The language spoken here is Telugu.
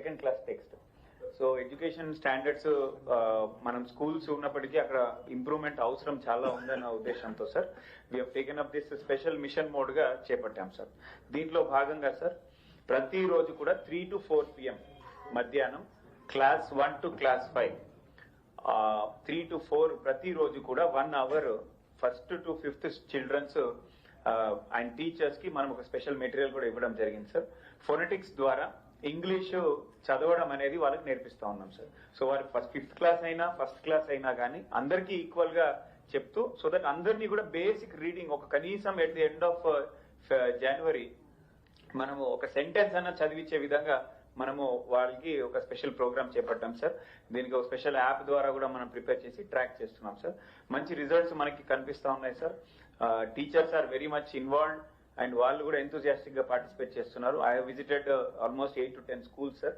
Second class text so education standards మనం స్కూల్స్ ఉన్నప్పటికీ అక్కడ ఇంప్రూవ్మెంట్ అవసరం చాలా ఉందన్న ఉద్దేశంతో sir we taken up this special mission మోడ్గా చేపట్టాం సార్ దీంట్లో భాగంగా సార్ ప్రతిరోజు కూడా త్రీ టు ఫోర్ పిఎం మధ్యాహ్నం class one to class five three to four ప్రతిరోజు కూడా one hour first to fifth children and టీచర్స్కి మనం ఒక స్పెషల్ మెటీరియల్ కూడా ఇవ్వడం జరిగింది సార్ ఫొనెటిక్స్ ద్వారా ఇంగ్లీషు చదవడం అనేది వాళ్ళకి నేర్పిస్తా ఉన్నాం సార్. సో వారి ఫస్ట్ ఫిఫ్త్ క్లాస్ అయినా ఫస్ట్ క్లాస్ అయినా కానీ అందరికీ ఈక్వల్గా చెప్తూ సో దట్ అందరినీ కూడా బేసిక్ రీడింగ్ ఒక కనీసం at the end of January మనము ఒక సెంటెన్స్ అన్న చదివించే విధంగా మనము వాళ్ళకి ఒక స్పెషల్ ప్రోగ్రామ్ చేపట్టాం సార్. దీనికి ఒక స్పెషల్ యాప్ ద్వారా కూడా మనం ప్రిపేర్ చేసి ట్రాక్ చేస్తున్నాం సార్. మంచి రిజల్ట్స్ మనకి కనిపిస్తా ఉన్నాయి sir. Teachers are very much involved and వాళ్ళు కూడా ఎంతూజియాస్టిక్గా పార్టిసిపేట్ చేస్తున్నారు. I visited almost eight to ten schools sir